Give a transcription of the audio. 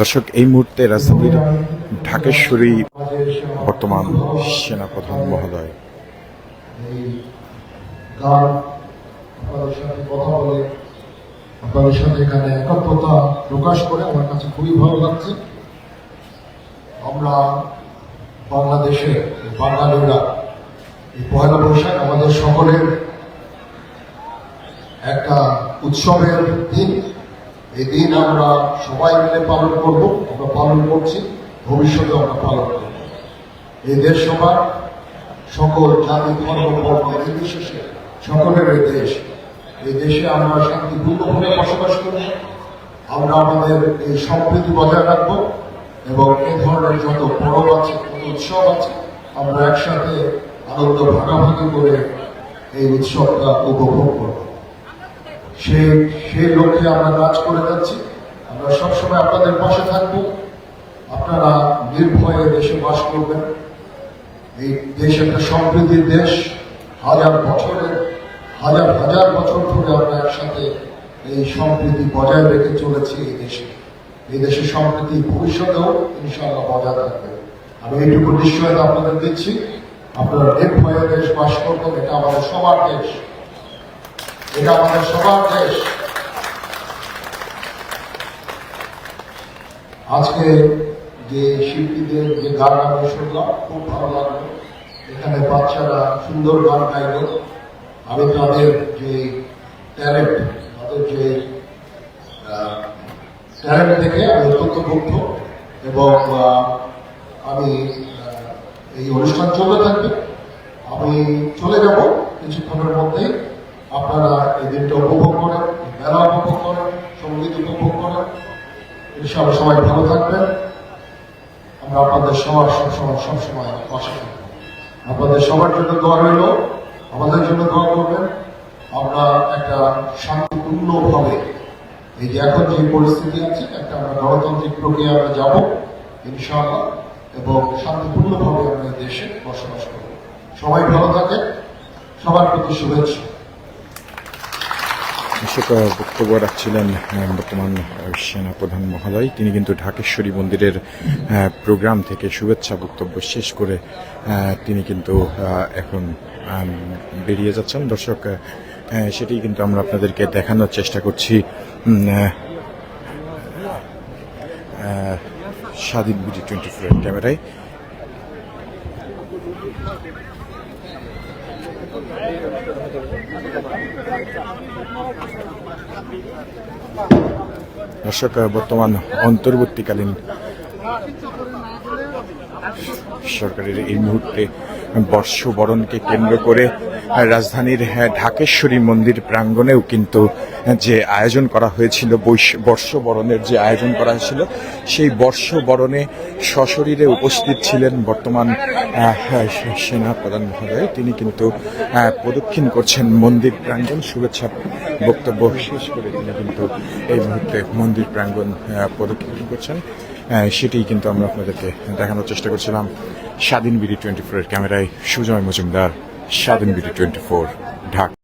দর্শক, এই মুহূর্তে রাজধানীর ঢাকেশ্বরী বর্তমান সেনাপ্রধান মহোদয়। আপনাদের সাথে এখানে একাত্মতা প্রকাশ করে আমার কাছে খুবই ভালো লাগছে আমরা বাংলাদেশে বাঙালিরা এই পয়লা বৈশাখ আমাদের সকলের একটা উৎসবের দিন। এই দিন আমরা সবাই মিলে পালন করব, আমরা পালন করছি ভবিষ্যতে আমরা পালন করব। এই দেশ সবার, সকল জাতি, ধর্ম, বর্ণ, নির্বিশেষে সকলের এই দেশ। এই দেশে আমরা শান্তিপূর্ণভাবে বসবাস করব, আমরা আমাদের এই সম্প্রীতি বজায় রাখব এবং এই ধরনের যত পরব আছে, যত উৎসব আছে, আমরা একসাথে আনন্দ ভাগাভাগি করে এই উৎসবটা উপভোগ করব। সেই সেই লক্ষ্যে আমরা কাজ করে যাচ্ছি। আমরা সবসময় আপনাদের পাশে থাকব। আপনারা নির্ভয়ে দেশে বাস করবেন। এই দেশ একটা সমৃদ্ধির দেশ। হাজার বছরের, হাজার হাজার বছর ধরে আমরা একসাথে এই সম্প্রীতি বজায় রেখে চলেছি এই দেশে। এই দেশের সম্প্রীতি ভবিষ্যতেও ইনশাআল্লাহ বজায় থাকবে। আমি এইটুকু নিশ্চয়তা আপনাদের দিচ্ছি। আপনারা নির্ভয়ে দেশ বাস করবেন, এটা আমাদের সবার দেশ। এটা আমাদের সবার দেশ। আজকে যে শিল্পীদের যে গান আমি শুনলাম, খুব ভালো লাগল। এখানে বাচ্চারা সুন্দর গান গাইল। আমি তাদের যে ট্যালেন্ট তাদের যে ট্যালেন্ট দেখে আমি অত্যন্ত মুগ্ধ এবং আমি এই অনুষ্ঠান চলতে থাকবে। আমি চলে যাব কিছুক্ষণের মধ্যে আপনারা এই দিনটা উপভোগ এই মেলা উপভোগ করেন সংগীত উপভোগ করেন ইনশাআল্লাহ সবাই ভালো থাকবেন। আমরা আপনাদের সবার সবসময় সবসময় পাশে থাকব। আপনাদের সবার জন্য দোয়া রইল। আমাদের জন্য দোয়া করবেন। আমরা একটা শান্তিপূর্ণভাবে, এই যে এখন যে পরিস্থিতি আছে, একটা আমরা গণতান্ত্রিক প্রক্রিয়া আমরা যাব, ইনশাআল্লাহ, এবং শান্তিপূর্ণভাবে আমরা দেশে বসবাস করব। সবাই ভালো থাকে সবার প্রতি শুভেচ্ছা। বক্তব্য রাখছিলেন বর্তমান সেনাপ্রধান মহোদয়। তিনি কিন্তু ঢাকেশ্বরী মন্দিরের প্রোগ্রাম থেকে শুভেচ্ছা বক্তব্য শেষ করে তিনি কিন্তু এখন বেরিয়ে যাচ্ছেন। দর্শক সেটি কিন্তু আমরা আপনাদেরকে দেখানোর চেষ্টা করছি। স্বাধীন বিডি টোয়েন্টি ফোর ক্যামেরায়। দর্শক বর্তমান অন্তর্বর্তীকালীন সরকারের এই মুহূর্তে বর্ষবরণকে কেন্দ্র করে রাজধানীর হ্যাঁ, ঢাকেশ্বরী মন্দির প্রাঙ্গণেও কিন্তু যে আয়োজন করা হয়েছিল বর্ষবরণের যে আয়োজন করা হয়েছিল সেই বর্ষবরণে সশরীরে উপস্থিত ছিলেন বর্তমান আহ, সেনা প্রধান মহোদয়। তিনি কিন্তু প্রদক্ষিণ করছেন মন্দির প্রাঙ্গণ। শুভেচ্ছা বক্তব্য শেষ করে তিনি কিন্তু এই মুহূর্তে মন্দির প্রাঙ্গণ প্রদক্ষিণ করছেন। সেটি কিন্তু আমরা আপনাদেরকে দেখানোর চেষ্টা করছিলাম। স্বাধীন বিডি টোয়েন্টি ফোরের ক্যামেরায় সুজয় মজুমদার, স্বাধীন বিডি টোয়েন্টি ফোর, ঢাকা।